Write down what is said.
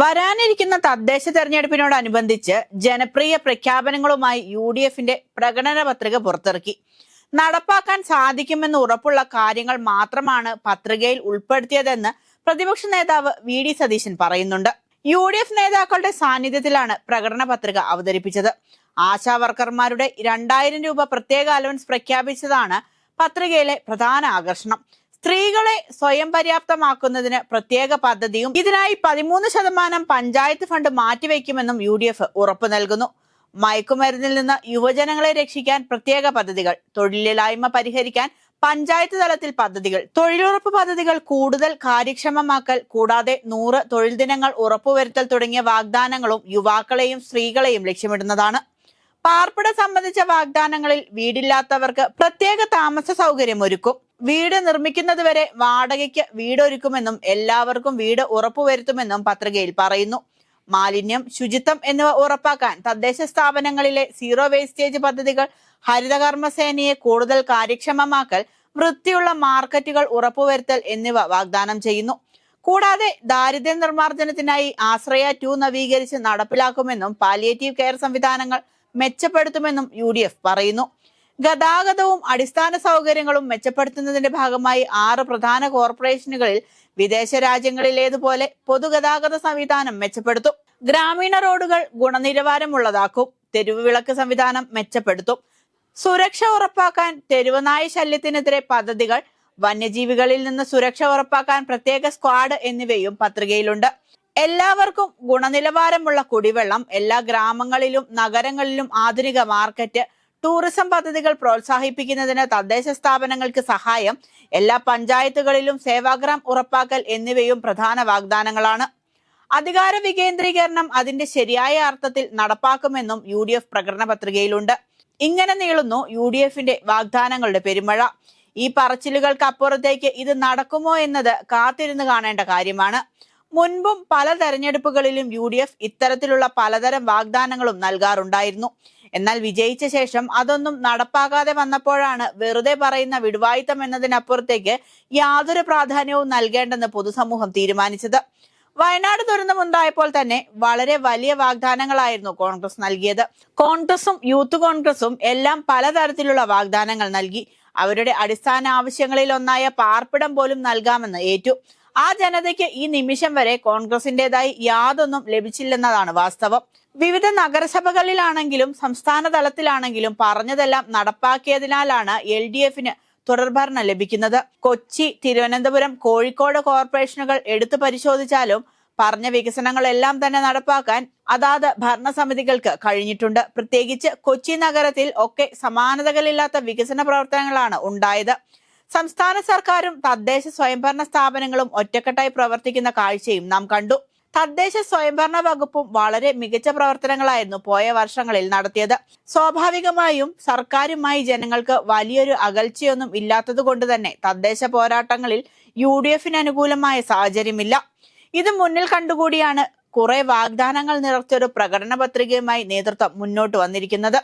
വരാനിരിക്കുന്ന തദ്ദേശ തെരഞ്ഞെടുപ്പിനോടനുബന്ധിച്ച് ജനപ്രിയ പ്രഖ്യാപനങ്ങളുമായി യു ഡി എഫിന്റെ പ്രകടന പത്രിക പുറത്തിറക്കി. നടപ്പാക്കാൻ സാധിക്കുമെന്ന് ഉറപ്പുള്ള കാര്യങ്ങൾ മാത്രമാണ് പത്രികയിൽ ഉൾപ്പെടുത്തിയതെന്ന് പ്രതിപക്ഷ നേതാവ് വി ഡി സതീശൻ പറയുന്നുണ്ട്. യു ഡി എഫ് നേതാക്കളുടെ സാന്നിധ്യത്തിലാണ് പ്രകടന പത്രിക അവതരിപ്പിച്ചത് ആശാവർക്കർമാരുടെ രണ്ടായിരം രൂപ പ്രത്യേക അലവൻസ് പ്രഖ്യാപിച്ചതാണ് പത്രികയിലെ പ്രധാന ആകർഷണം. സ്ത്രീകളെ സ്വയം പര്യാപ്തമാക്കുന്നതിന് പ്രത്യേക പദ്ധതിയും ഇതിനായി പതിമൂന്ന് ശതമാനം പഞ്ചായത്ത് ഫണ്ട് മാറ്റിവെക്കുമെന്നും യു ഡി എഫ് ഉറപ്പു നൽകുന്നു. മയക്കുമരുന്നിൽ നിന്ന് യുവജനങ്ങളെ രക്ഷിക്കാൻ പ്രത്യേക പദ്ധതികൾ തൊഴിലില്ലായ്മ പരിഹരിക്കാൻ പഞ്ചായത്ത് തലത്തിൽ പദ്ധതികൾ തൊഴിലുറപ്പ് പദ്ധതികൾ കൂടുതൽ കാര്യക്ഷമമാക്കൽ കൂടാതെ നൂറ് തൊഴിൽ ദിനങ്ങൾ ഉറപ്പുവരുത്തൽ തുടങ്ങിയ വാഗ്ദാനങ്ങളും യുവാക്കളെയും സ്ത്രീകളെയും ലക്ഷ്യമിടുന്നതാണ്. പാർപ്പിട സംബന്ധിച്ച വാഗ്ദാനങ്ങളിൽ വീടില്ലാത്തവർക്ക് പ്രത്യേക താമസ സൗകര്യം ഒരുക്കും. വീട് നിർമ്മിക്കുന്നതുവരെ വാടകയ്ക്ക് വീടൊരുക്കുമെന്നും എല്ലാവർക്കും വീട് ഉറപ്പുവരുത്തുമെന്നും പത്രികയിൽ പറയുന്നു. മാലിന്യം ശുചിത്വം എന്നിവ ഉറപ്പാക്കാൻ തദ്ദേശ സ്ഥാപനങ്ങളിലെ സീറോ വേസ്റ്റേജ് പദ്ധതികൾ ഹരിതകർമ്മസേനയെ കൂടുതൽ കാര്യക്ഷമമാക്കൽ വൃത്തിയുള്ള മാർക്കറ്റുകൾ ഉറപ്പുവരുത്തൽ എന്നിവ വാഗ്ദാനം ചെയ്യുന്നു. കൂടാതെ ദാരിദ്ര്യ നിർമ്മാർജനത്തിനായി ആശ്രയ ടു നവീകരിച്ച് നടപ്പിലാക്കുമെന്നും പാലിയേറ്റീവ് കെയർ സംവിധാനങ്ങൾ മെച്ചപ്പെടുത്തുമെന്നും യു ഡി എഫ് പറയുന്നു. ഗതാഗതവും അടിസ്ഥാന സൗകര്യങ്ങളും മെച്ചപ്പെടുത്തുന്നതിന്റെ ഭാഗമായി ആറ് പ്രധാന കോർപ്പറേഷനുകളിൽ വിദേശ രാജ്യങ്ങളിലേതുപോലെ പൊതുഗതാഗത സംവിധാനം മെച്ചപ്പെടുത്തും. ഗ്രാമീണ റോഡുകൾ ഗുണനിലവാരമുള്ളതാക്കും. തെരുവ് വിളക്ക് സംവിധാനം മെച്ചപ്പെടുത്തും. സുരക്ഷ ഉറപ്പാക്കാൻ തെരുവനായ ശല്യത്തിനെതിരെ പദ്ധതികൾ വന്യജീവികളിൽ നിന്ന് സുരക്ഷ ഉറപ്പാക്കാൻ പ്രത്യേക സ്ക്വാഡ് എന്നിവയും പത്രികയിലുണ്ട്. എല്ലാവർക്കും ഗുണനിലവാരമുള്ള കുടിവെള്ളം എല്ലാ ഗ്രാമങ്ങളിലും നഗരങ്ങളിലും ആധുനിക മാർക്കറ്റ് ടൂറിസം പദ്ധതികൾ പ്രോത്സാഹിപ്പിക്കുന്നതിന് തദ്ദേശ സ്ഥാപനങ്ങൾക്ക് സഹായം എല്ലാ പഞ്ചായത്തുകളിലും സേവാഗ്രാം ഉറപ്പാക്കൽ എന്നിവയും പ്രധാന വാഗ്ദാനങ്ങളാണ്. അധികാര വികേന്ദ്രീകരണം അതിന്റെ ശരിയായ അർത്ഥത്തിൽ നടപ്പാക്കുമെന്നും യു ഡി എഫ് പ്രകടന പത്രികയിലുണ്ട്. ഇങ്ങനെ നീളുന്നു യു ഡി എഫിന്റെ വാഗ്ദാനങ്ങളുടെ പെരുമഴ. ഈ പറച്ചിലുകൾക്ക് അപ്പുറത്തേക്ക് ഇത് നടക്കുമോ എന്നത് കാത്തിരുന്ന് കാണേണ്ട കാര്യമാണ്. മുൻപും പല തെരഞ്ഞെടുപ്പുകളിലും യു ഡി എഫ് ഇത്തരത്തിലുള്ള പലതരം വാഗ്ദാനങ്ങളും നൽകാറുണ്ടായിരുന്നു. എന്നാൽ വിജയിച്ച ശേഷം അതൊന്നും നടപ്പാകാതെ വന്നപ്പോഴാണ് വെറുതെ പറയുന്ന വിടുവായിത്തം എന്നതിനപ്പുറത്തേക്ക് യാതൊരു പ്രാധാന്യവും നൽകേണ്ടെന്ന് പൊതുസമൂഹം തീരുമാനിച്ചത്. വയനാട് ദുരന്തമുണ്ടായപ്പോൾ തന്നെ വളരെ വലിയ വാഗ്ദാനങ്ങളായിരുന്നു കോൺഗ്രസ് നൽകിയത്. കോൺഗ്രസും യൂത്ത് കോൺഗ്രസും എല്ലാം പലതരത്തിലുള്ള വാഗ്ദാനങ്ങൾ നൽകി. അവരുടെ അടിസ്ഥാന ആവശ്യങ്ങളിൽ ഒന്നായ പാർപ്പിടം പോലും നൽകാമെന്ന് ഏറ്റു. ആ ജനതയ്ക്ക് ഈ നിമിഷം വരെ കോൺഗ്രസിന്റേതായി യാതൊന്നും ലഭിച്ചില്ലെന്നതാണ് വാസ്തവം. വിവിധ നഗരസഭകളിലാണെങ്കിലും സംസ്ഥാന തലത്തിലാണെങ്കിലും പറഞ്ഞതെല്ലാം നടപ്പാക്കിയതിനാലാണ് എൽ ഡി എഫിന് തുടർഭരണം ലഭിക്കുന്നത്. കൊച്ചി തിരുവനന്തപുരം കോഴിക്കോട് കോർപ്പറേഷനുകൾ എടുത്തു പരിശോധിച്ചാലും പറഞ്ഞ വികസനങ്ങളെല്ലാം തന്നെ നടപ്പാക്കാൻ അതാത് ഭരണസമിതികൾക്ക് കഴിഞ്ഞിട്ടുണ്ട്. പ്രത്യേകിച്ച് കൊച്ചി നഗരത്തിൽ ഒക്കെ സമാനതകളില്ലാത്ത വികസന പ്രവർത്തനങ്ങളാണ് ഉണ്ടായത്. സംസ്ഥാന സർക്കാരും തദ്ദേശ സ്വയംഭരണ സ്ഥാപനങ്ങളും ഒറ്റക്കെട്ടായി പ്രവർത്തിക്കുന്ന കാഴ്ചയും നാം കണ്ടു. തദ്ദേശ സ്വയംഭരണ വകുപ്പും വളരെ മികച്ച പ്രവർത്തനങ്ങളായിരുന്നു പോയ വർഷങ്ങളിൽ നടത്തിയത്. സ്വാഭാവികമായും സർക്കാരുമായി ജനങ്ങൾക്ക് വലിയൊരു അകൽച്ചയൊന്നും ഇല്ലാത്തത് കൊണ്ട് തന്നെ തദ്ദേശ പോരാട്ടങ്ങളിൽ യു ഡി എഫിന് അനുകൂലമായ സാഹചര്യമില്ല. ഇത് മുന്നിൽ കണ്ടുകൂടിയാണ് കുറെ വാഗ്ദാനങ്ങൾ നിറച്ചൊരു പ്രകടന പത്രികയുമായി നേതൃത്വം മുന്നോട്ട് വന്നിരിക്കുന്നത്.